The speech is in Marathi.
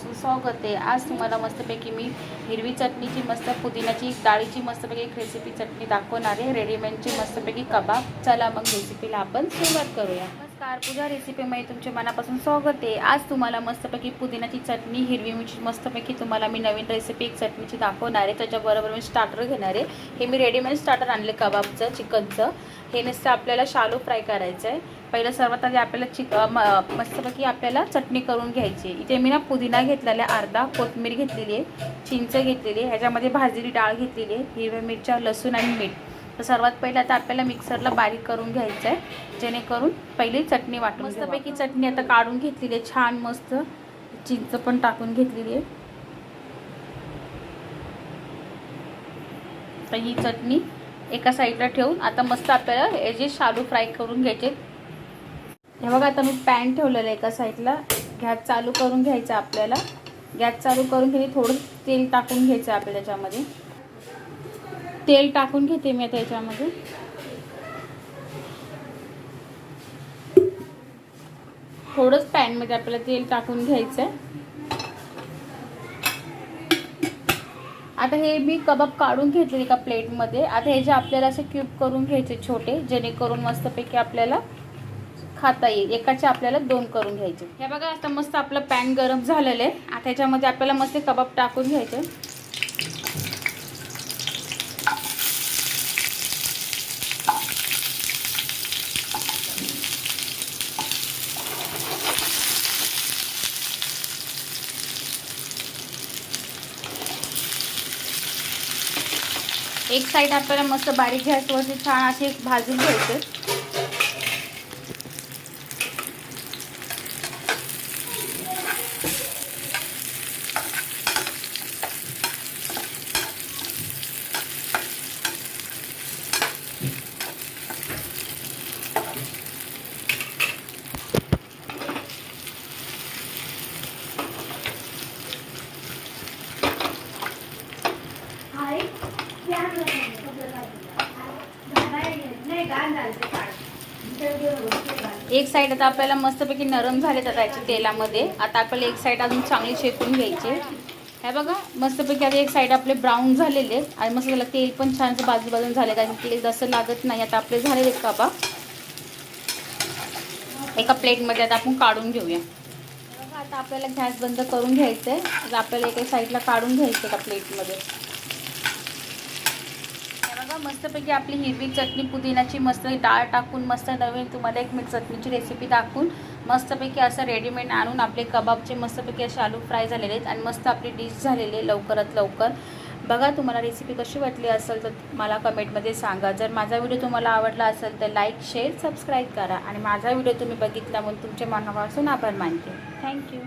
स्वागत आहे. आज तुम्हाला मस्तपैकी मी हिरवी चटणीची मस्त पुदिन्याची डाळीची मस्तपैकी एक रेसिपी चटणी दाखवणार आहे. रेडीमेडची मस्तपैकी कबाब. चला मग रेसिपीला आपण सुरुवात करूया. नमस्कार पूजा रेसिपीमध्ये तुमचे मनापासून स्वागत आहे. आज तुम्हाला मस्तपैकी पुदिन्याची चटणी हिरवी मिरची मस्तपैकी तुम्हाला मी नवीन रेसिपी एक चटणीची दाखवणार आहे. त्याच्याबरोबर मी स्टार्टर घेणार आहे. हे मी रेडीमेड स्टार्टर आणले कबाबचं चिकनचं. हे नुसतं आपल्याला शालो फ्राय करायचं आहे पहिलं सर्वात आधी आपल्याला चिक म- मस्तपैकी आपल्याला चटणी करून घ्यायची. आहे. इथे मी ना पुदिना घेतलेला आहे अर्धा कोथमीर घेतलेली आहे चिंच घेतलेली आहे ह्याच्यामध्ये भाजलेली डाळ घेतलेली आहे हिरव्या मिरच्या लसूण आणि मीठ. तर सर्वात पहिलं आता आपल्याला मिक्सरला बारीक करून घ्यायचं आहे जेणेकरून पहिली चटणी वाटून मस्तपैकी चटणी आता काढून घेतलेली आहे छान मस्त. चिंच पण टाकून घेतलेली आहे. तर ही चटणी एका साईडला ठेवून आता मस्त आपल्याला हे जे शालू फ्राय करून घ्यायचे हे बघा आता मी पॅन ठेवलेलं आहे एका साईडला. गॅस चालू करून घ्यायचा आपल्याला. गॅस चालू करून घेते थोडं तेल टाकून घ्यायचं आहे आपल्या त्याच्यामध्ये. तेल टाकून घेते मी आता याच्यामध्ये. थोडंच पॅनमध्ये आपल्याला तेल टाकून घ्यायचं आहे आता हे मी कबाब काढून घेतले एका प्लेटमध्ये. आता हे जे आपल्याला असे क्यूब करून घ्यायचे छोटे जेणेकरून मस्तपैकी आपल्याला खाता येईल. एकाचे आपल्याला दोन करून घ्यायचे. हे बघा आता मस्त आपलं पॅन गरम झालेलं आहे. आता ह्याच्यामध्ये आपल्याला मस्त कबाब टाकून घ्यायचे. एक साईड आपल्याला मस्त बारीक गॅसवरती छान असे भाजून घ्यायचे. एक साईड आता आपल्याला मस्तपैकी नरम झाले तर त्याच्या तेलामध्ये. आता आपल्याला एक साईड अजून चांगली शेकून घ्यायची. हे बघा मस्तपैकी आता एक साईड आपले ब्राऊन झालेले आहेत आणि मस्त त्याला तेल पण छान बाजू बाजून झाले कारण तेल जसं लागत नाही आता आपले झालेले आहेत कापा. एका प्लेटमध्ये आता आपण काढून घेऊया. बघा, आता आपल्याला गॅस बंद करून घ्यायचं आहे आपल्याला एका साईडला काढून घ्यायचं एका प्लेटमध्ये मस्तपैकी आपली हिरवी चटणी पुदिन्याची मस्त डाळ टाकून मस्त नवीन तुम्हाला एक मी चटणीची रेसिपी दाखवून मस्तपैकी असं रेडीमेड आणून आपले कबाबचे मस्तपैकी असे आलू फ्राय झालेले आहेत आणि मस्त आपली डिश झालेली आहे लवकरात लवकर. बघा तुम्हाला रेसिपी कशी वाटली असेल तर मला कमेंटमध्ये सांगा. जर माझा व्हिडिओ तुम्हाला आवडला असेल तर लाईक शेअर सबस्क्राईब करा आणि माझा व्हिडिओ तुम्ही बघितला म्हणून तुमच्या मनापासून आभार मानते. थँक्यू